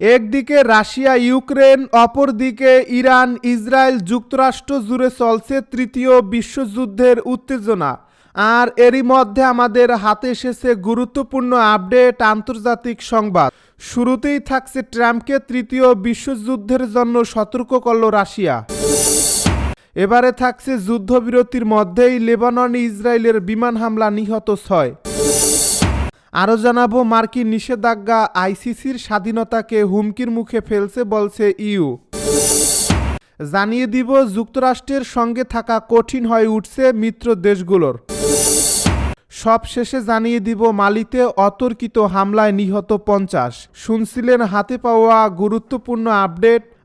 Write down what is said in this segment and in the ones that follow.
একদিকে Russia, Ukraine, অপরদিকে Iran, Israel যুক্তরাষ্ট্র জুড়ে চলছে তৃতীয় বিশ্বযুদ্ধের উত্তেজনা। আর এরই মধ্যে আমাদের হাতে এসেছে গুরুত্বপূর্ণ আপডেট, আন্তর্জাতিক সংবাদ। শুরুতেই থাকছে ট্রাম্পকে তৃতীয় বিশ্বযুদ্ধের জন্য সতর্ক করল রাশিয়া। এবারে থাকছে যুদ্ধবিরতির মধ্যেই লেবানন ইসরায়েলের বিমান হামলা নিহত ছয়। আরও জানাব, মার্কিন নিষেধাজ্ঞা আইসিসির স্বাধীনতাকে হুমকির মুখে ফেলছে বলছে ইউ। জানিয়ে দিব, যুক্তরাষ্ট্রের সঙ্গে থাকা কঠিন হয়ে উঠছে মিত্র দেশগুলোর। সব শেষে জানিয়ে দিব, মালিতে অতর্কিত হামলায় নিহত পঞ্চাশ। শুনছিলেন হাতে পাওয়া গুরুত্বপূর্ণ আপডেট।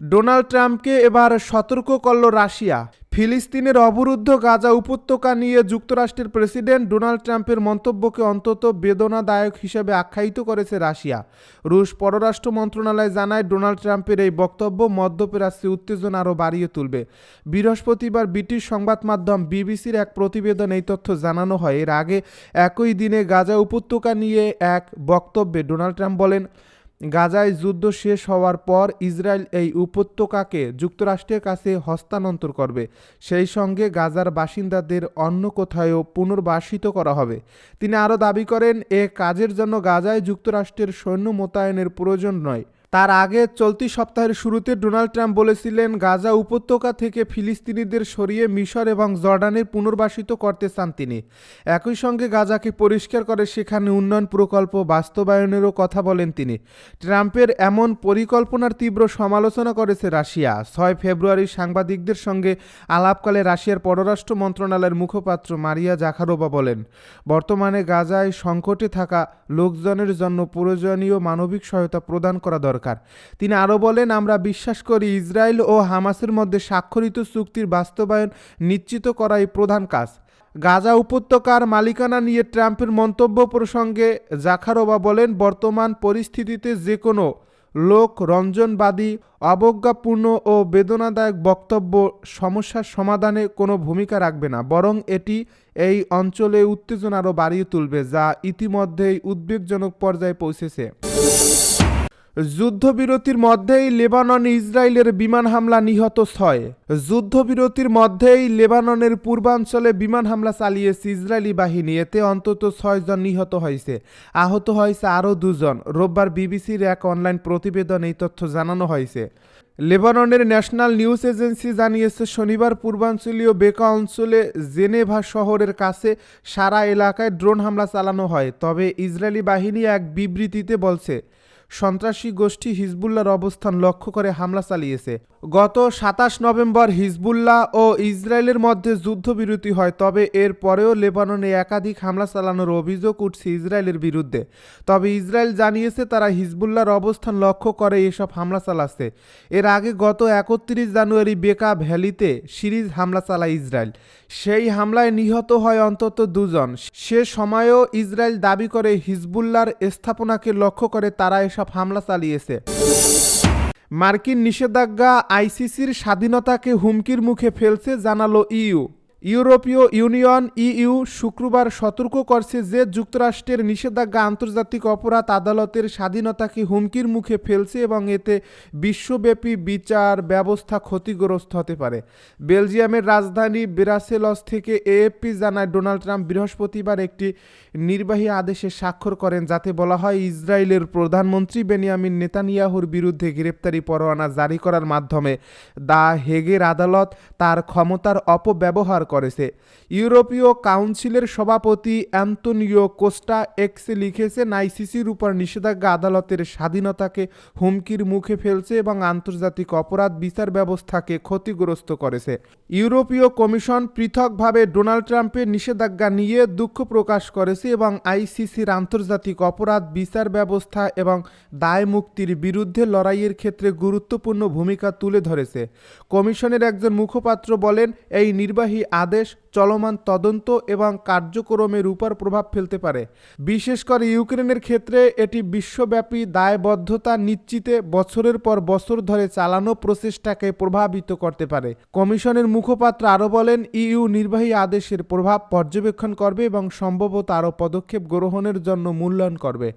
ডোনাল্ড ট্রাম্পকে এবার সতর্ক করল রাশিয়া। ফিলিস্তিনের অবরুদ্ধ গাজা উপত্যকা নিয়ে যুক্তরাষ্ট্রের প্রেসিডেন্ট ডোনাল্ড ট্রাম্পের মন্তব্যকে অন্তত বেদনাদায়ক হিসেবে আখ্যায়িত করেছে রাশিয়া। রুশ পররাষ্ট্র মন্ত্রণালয় জানায় ডোনাল্ড ট্রাম্পের এই বক্তব্য মধ্যপ্রাচ্যে উত্তেজনা আরও বাড়িয়ে তুলবে। বৃহস্পতিবার ব্রিটিশ সংবাদ মাধ্যম বিবিসির এক প্রতিবেদন এই তথ্য জানানো হয়। এর আগে একই দিনে গাজা উপত্যকা নিয়ে এক বক্তব্যে ডোনাল্ড ট্রাম্প বলেন গাজায় যুদ্ধ শেষ হওয়ার পর ইসরায়েল এই উপত্যকাকে যুক্তরাষ্ট্রের কাছে হস্তান্তর করবে। সেই সঙ্গে গাজার বাসিন্দাদের অন্য কোথায়ও পুনর্বাসিত করা হবে। তিনি আরও দাবি করেন, এ কাজের জন্য গাজায় যুক্তরাষ্ট্রের সৈন্য মোতায়েনের প্রয়োজন নয়। তার আগে চলতি সপ্তাহের শুরুতে ডোনাল্ড ট্রাম্প বলেছিলেন, গাজা উপত্যকা থেকে ফিলিস্তিনিদের সরিয়ে মিশর এবং জর্ডানের পুনর্বাসিত করতে চান তিনি। একই সঙ্গে গাজাকে পরিষ্কার করে সেখানে উন্নয়ন প্রকল্প বাস্তবায়নেরও কথা বলেন তিনি। ট্রাম্পের এমন পরিকল্পনার তীব্র সমালোচনা করেছে রাশিয়া। ছয় ফেব্রুয়ারি সাংবাদিকদের সঙ্গে আলাপকালে রাশিয়ার পররাষ্ট্র মন্ত্রণালয়ের মুখপাত্র মারিয়া জাখারোবা বলেন, বর্তমানে গাজায় সংকটে থাকা লোকজনের জন্য প্রয়োজনীয় মানবিক সহায়তা প্রদান করা দরকার। তিনি আরও বলেন, আমরা বিশ্বাস করি ইসরায়েল ও হামাসের মধ্যে স্বাক্ষরিত চুক্তির বাস্তবায়ন নিশ্চিত করাই প্রধান কাজ। গাজা উপত্যকার মালিকানা নিয়ে ট্রাম্পের মন্তব্য প্রসঙ্গে জাখারোবা বলেন, বর্তমান পরিস্থিতিতে যে কোনো লোক রঞ্জনবাদী, অবজ্ঞাপূর্ণ ও বেদনাদায়ক বক্তব্য সমস্যার সমাধানে কোনো ভূমিকা রাখবে না। বরং এটি এই অঞ্চলে উত্তেজনা আরও বাড়িয়ে তুলবে, যা ইতিমধ্যেই উদ্বেগজনক পর্যায়ে পৌঁছেছে। যুদ্ধবিরতির মধ্যেই লেবানন ইসরায়েলের বিমান হামলা নিহত ছয়। যুদ্ধবিরতির মধ্যেই লেবাননের পূর্বাঞ্চলে বিমান হামলা চালিয়েছে ইসরায়েলি বাহিনী। এতে অন্তত ছয়জন নিহত হয়েছে। আহত হয়েছে আরও দুজন। রোববার বিবিসির এক অনলাইন প্রতিবেদন এই তথ্য জানানো হয়েছে। লেবাননের ন্যাশনাল নিউজ এজেন্সি জানিয়েছে, শনিবার পূর্বাঞ্চলীয় বেকা অঞ্চলে জেনেভা শহরের কাছে সারা এলাকায় ড্রোন হামলা চালানো হয়। তবে ইসরায়েলি বাহিনী এক বিবৃতিতে বলছে সন্ত্রাসী গোষ্ঠী হিজবুল্লার অবস্থান লক্ষ্য করে হামলা চালিয়েছে। গত সাতাশ নভেম্বর হিজবুল্লাহ ও ইসরায়েলের মধ্যে যুদ্ধবিরতি হয়, তবে এর পরেও লেবাননে একাধিক হামলা চালানোর অভিযোগ উঠছে ইসরায়েলের বিরুদ্ধে। তবে ইসরায়েল জানিয়েছে, তারা হিজবুল্লাহর অবস্থান লক্ষ্য করে এসব হামলা চালাচ্ছে। এর আগে গত একত্রিশ জানুয়ারি বেকা ভ্যালিতে সিরিজ হামলা চালায় ইসরায়েল। সেই হামলায় নিহত হয় অন্তত দুজন। সে সময়েও ইসরায়েল দাবি করে হিজবুল্লাহর স্থাপনাকে লক্ষ্য করে তারা এসব হামলা চালিয়েছে। মার্কিন নিষেধাজ্ঞা আইসিসির স্বাধীনতাকে হুমকির মুখে ফেলছে জানালো ইইউ ইউরোপীয় ইউনিয়ন, ইইউ, শুক্রবার সতর্ক করছে যে যুক্তরাষ্ট্রের নিষেধাজ্ঞা আন্তর্জাতিক অপরাধ আদালতের স্বাধীনতাকে হুমকির মুখে ফেলছে এবং এতে বিশ্বব্যাপী বিচার ব্যবস্থা ক্ষতিগ্রস্ত হতে পারে। বেলজিয়ামের রাজধানী ব্রাসেলস থেকে এএফপি জানায়, ডোনাল্ড ট্রাম্প বৃহস্পতিবার একটি নির্বাহী আদেশে স্বাক্ষর করেন, যাতে বলা হয় ইসরায়েলের প্রধানমন্ত্রী বেনিয়ামিন নেতানিয়াহুর বিরুদ্ধে গ্রেপ্তারি পরোয়ানা জারি করার মাধ্যমে দা হেগের আদালত তার ক্ষমতার অপব্যবহার করেছে। ইউরোপীয় কাউন্সিলের সভাপতি অ্যান্তোনিও কোস্টা এক্সে লিখেছে আইসিসির উপর নিষেধাজ্ঞা আদালতের স্বাধীনতাকে হুমকির মুখে ফেলছে এবং আন্তর্জাতিক অপরাধ বিচার ব্যবস্থাকে ক্ষতিগ্রস্ত করেছে। ইউরোপীয় কমিশন পৃথকভাবে ডোনাল্ড ট্রাম্পের নিষেধাজ্ঞা নিয়ে দুঃখ প্রকাশ করেছে এবং আইসিসির আন্তর্জাতিক অপরাধ বিচার ব্যবস্থা এবং দায় মুক্তির বিরুদ্ধে লড়াইয়ের ক্ষেত্রে গুরুত্বপূর্ণ ভূমিকা তুলে ধরেছে। কমিশনের একজন মুখপাত্র বলেন, এই নির্বাহী আদেশ চলমান তদন্ত এবং কার্যক্রমের উপর প্রভাব ফেলতে পারে। বিশেষ করে ইউক্রেনের ক্ষেত্রে এটি বিশ্বব্যাপী দায়বদ্ধতা নিশ্চিতে বছরের পর বছর ধরে চালানো প্রচেষ্টাকে প্রভাবিত করতে পারে। কমিশনের মুখপাত্র আরও বলেন, ইইউ নির্বাহী আদেশের প্রভাব পর্যবেক্ষণ করবে এবং সম্ভবত আরও পদক্ষেপ গ্রহণের জন্য মূল্যায়ন করবে।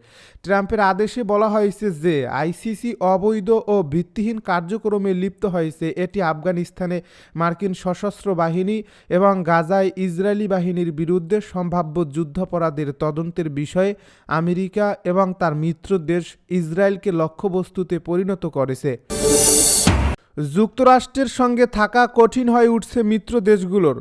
ট্রাম্পের আদেশে বলা হয়েছে যে, আইসিসি অবৈধ ও ভিত্তিহীন কার্যক্রমে লিপ্ত হয়েছে। এটি আফগানিস্তানে মার্কিন সশস্ত্র বাহিনী এবং গাজায় ইসরায়েলি বাহিনীর বিরুদ্ধে সম্ভাব্য যুদ্ধাপরাধের তদন্তের বিষয়ে আমেরিকা এবং তার মিত্র দেশ ইসরায়েলকে লক্ষ্যবস্তুতে পরিণত করেছে। যুক্তরাষ্ট্রের সঙ্গে থাকা কঠিন হয়ে উঠছে মিত্র দেশগুলোর।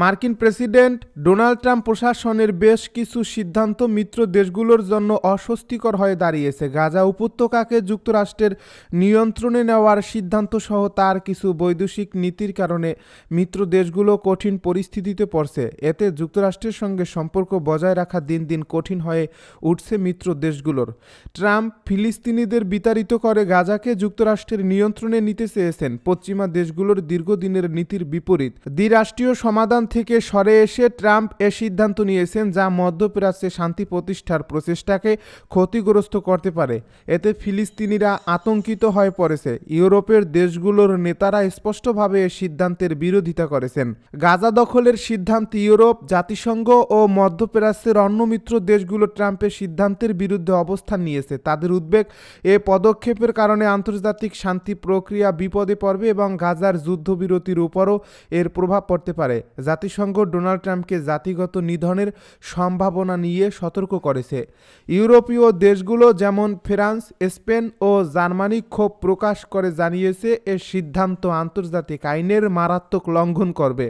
মার্কিন প্রেসিডেন্ট ডোনাল্ড ট্রাম্প প্রশাসনের বেশ কিছু সিদ্ধান্ত মিত্র দেশগুলোর জন্য অস্বস্তিকর হয়ে দাঁড়িয়েছে। গাজা উপত্যকাকে যুক্তরাষ্ট্রের নিয়ন্ত্রণে নেওয়ার সিদ্ধান্ত সহ তার কিছু বৈদেশিক নীতির কারণে মিত্র দেশগুলো কঠিন পরিস্থিতিতে পড়ছে। এতে যুক্তরাষ্ট্রের সঙ্গে সম্পর্ক বজায় রাখা দিন দিন কঠিন হয়ে উঠছে মিত্র দেশগুলোর। ট্রাম্প ফিলিস্তিনিদের বিতাড়িত করে গাজাকে যুক্তরাষ্ট্রের নিয়ন্ত্রণে নিতে চেয়েছেন। পশ্চিমা দেশগুলোর দীর্ঘদিনের নীতির বিপরীত। দ্বিরাষ্ট্রীয় সমাধান থেকে সরে এসে ট্রাম্প এ সিদ্ধান্ত নিয়েছেন যা মধ্যপ্রাচ্যে শান্তি প্রতিষ্ঠার প্রচেষ্টাকে ক্ষতিগ্রস্ত করতে পারে। এতে ফিলিস্তিনিরা আতঙ্কিত হয়ে পড়েছে। ইউরোপের দেশগুলোর নেতারা স্পষ্টভাবে এ সিদ্ধান্তের বিরোধিতা করেছেন। গাজা দখলের সিদ্ধান্ত ইউরোপ, জাতিসংঘ ও মধ্যপ্রাচ্যের অন্য মিত্র দেশগুলো ট্রাম্পের সিদ্ধান্তের বিরুদ্ধে অবস্থান নিয়েছে। তাদের উদ্বেগ এ পদক্ষেপের কারণে আন্তর্জাতিক শান্তি প্রক্রিয়া বিপদে পড়বে এবং গাজার যুদ্ধবিরতির উপরও এর প্রভাব পড়তে পারে। জাতিসংঘ ডোনাল্ড ট্রাম্পকে জাতিগত নিধনের সম্ভাবনা নিয়ে সতর্ক করেছে। ইউরোপীয় দেশগুলো যেমন ফ্রান্স, স্পেন ও জার্মানি ক্ষোভ প্রকাশ করে জানিয়েছে, এ সিদ্ধান্ত আন্তর্জাতিক আইনের মারাত্মক লঙ্ঘন করবে।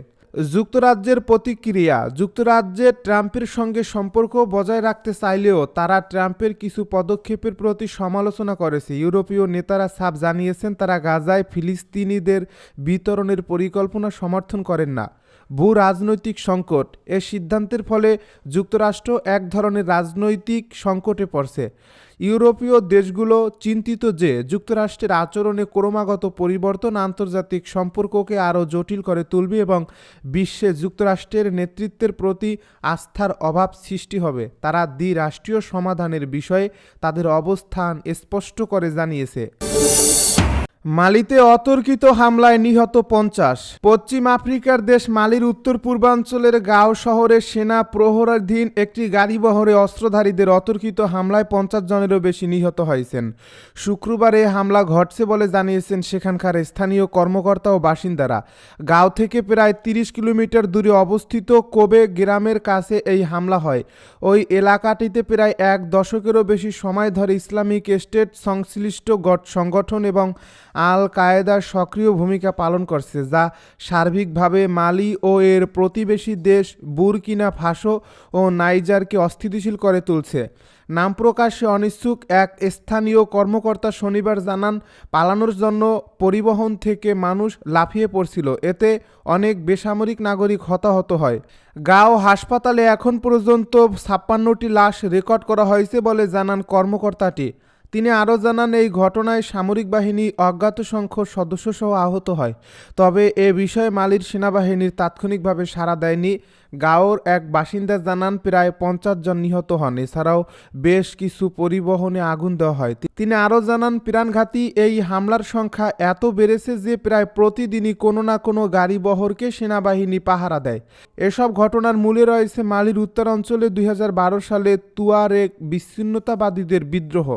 যুক্তরাজ্যের প্রতিক্রিয়া, যুক্তরাজ্যে ট্রাম্পের সঙ্গে সম্পর্ক বজায় রাখতে চাইলেও তারা ট্রাম্পের কিছু পদক্ষেপের প্রতি সমালোচনা করেছে। ইউরোপীয় নেতারা সাফ জানিয়েছেন, তারা গাজায় ফিলিস্তিনিদের বিতরণের পরিকল্পনা সমর্থন করেন না। ভূ রাজনৈতিক সংকট। এ সিদ্ধান্তের ফলে যুক্তরাষ্ট্র এক ধরনের রাজনৈতিক সংকটে পড়ছে। ইউরোপীয় দেশগুলো চিন্তিত যে যুক্তরাষ্ট্রের আচরণে ক্রমাগত পরিবর্তন আন্তর্জাতিক সম্পর্ককে আরও জটিল করে তুলবে এবং বিশ্বে যুক্তরাষ্ট্রের নেতৃত্বের প্রতি আস্থার অভাব সৃষ্টি হবে। তারা দ্বিরাষ্ট্রীয় সমাধানের বিষয়ে তাদের অবস্থান স্পষ্ট করে জানিয়েছে। মালিতে অতর্কিত হামলায় নিহত পঞ্চাশ। পশ্চিম আফ্রিকার দেশ মালির উত্তর পূর্বাঞ্চলের গাঁও শহরে সেনা প্রহরাধীন একটি গাড়িবহরে অস্ত্রধারীদের অতর্কিত হামলায় পঞ্চাশ জনেরও বেশি নিহত হয়েছেন। শুক্রবার এ হামলা ঘটছে বলে জানিয়েছেন সেখানকার স্থানীয় কর্মকর্তা ও বাসিন্দারা। গাঁও থেকে প্রায় তিরিশ কিলোমিটার দূরে অবস্থিত কোবে গ্রামের কাছে এই হামলা হয়। ওই এলাকাটিতে প্রায় এক দশকেরও বেশি সময় ধরে ইসলামিক স্টেট সংশ্লিষ্ট গঠ- সংগঠন এবং আল কায়েদার সক্রিয় ভূমিকা পালন করছে, যা সার্বিকভাবে মালি ও এর প্রতিবেশী দেশ বুরকিনা ফাসো ও নাইজারকে অস্থিতিশীল করে তুলছে। নাম প্রকাশে অনিচ্ছুক এক স্থানীয় কর্মকর্তা শনিবার জানান, পালানোর জন্য পরিবহন থেকে মানুষ লাফিয়ে পড়ছিল, এতে অনেক বেসামরিক নাগরিক হতাহত হয়। গাঁও হাসপাতালে এখন পর্যন্ত ছাপ্পান্নটি লাশ রেকর্ড করা হয়েছে বলে জানান কর্মকর্তাটি। তিনি আরও জানান, এই ঘটনায় সামরিক বাহিনী অজ্ঞাত সংখ্যক সদস্যসহ আহত হয়। তবে এ বিষয়ে মালির সেনাবাহিনীর তাৎক্ষণিকভাবে সাড়া দেয়নি। গাঁওর এক বাসিন্দা জানান, প্রায় পঞ্চাশ জন নিহত হন। এছাড়াও বেশ কিছু পরিবহনে আগুন দেওয়া হয়। তিনি আরও জানান, প্রাণঘাতী এই হামলার সংখ্যা এত বেড়েছে যে প্রায় প্রতিদিনই কোনো না কোনো গাড়ি বহরকে সেনাবাহিনী পাহারা দেয়। এসব ঘটনার মূলে রয়েছে মালির উত্তরাঞ্চলে দুই হাজার বারো সালে তুয়ারেক বিচ্ছিন্নতাবাদীদের বিদ্রোহ।